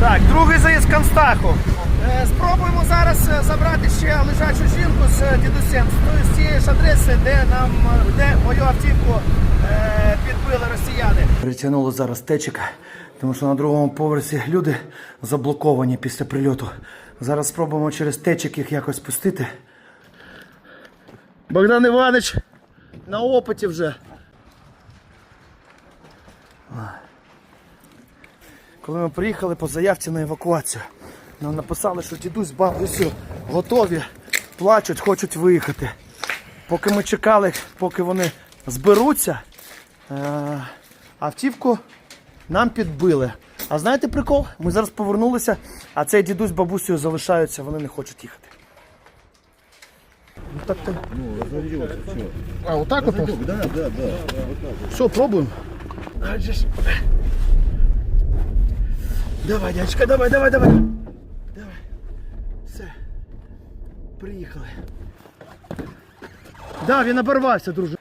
Так, другий заїзд Констаху. Е, Спробуємо зараз е, забрати ще лежачу жінку з е, дідусем з тієї ж адреси, де нам де мою автівку підбили росіяни. Притягнули зараз течика, тому що на другому поверсі люди заблоковані після прильоту. Зараз спробуємо через течик їх якось спустити. Богдан Іванович на опиті вже. Коли ми приїхали по заявці на евакуацію, нам написали, що дідусь з бабусею готові, плачуть, хочуть виїхати. Поки ми чекали, поки вони зберуться, е, автівку нам підбили. А знаєте прикол? Ми зараз повернулися, а цей дідусь з бабусею залишаються, вони не хочуть їхати. Ну, так, так. А, отак от? Да, да, да. Все, пробуємо. Адже ж. Давай, дядечка, давай, давай, давай. Давай. Все. Приїхали. Да, він оборвався, друже.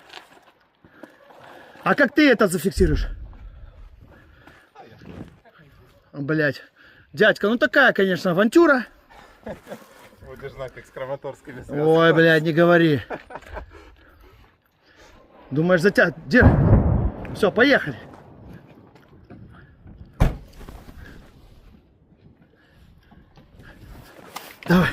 А как ты это зафиксируешь? Блять. Дядька, ну такая, конечно, авантюра. Знать, как с Краматорскими Ой, блядь, не говори. Думаешь, затя... Где? Все, поехали. Давай.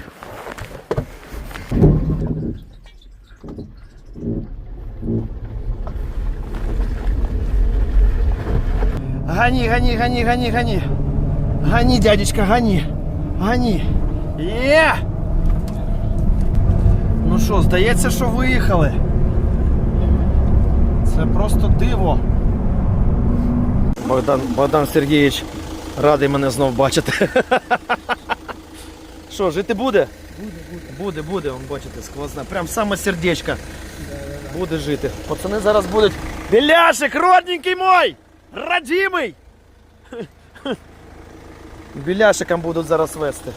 Гони, гони, гони, гони, гони. Гони, дядечка, гони. Гони. Е! Ну що, здається, що виїхали. Це просто диво. Богдан, Богдан Сергійович радий мене знов бачити. Що, жити буде? Буде, буде. Буде, буде, он бачите, сквозна. Прям саме сердечко. Буде жити. Пацани зараз будуть. Біляшик, родненький мой! Родимий! Біляшиком будуть зараз вести.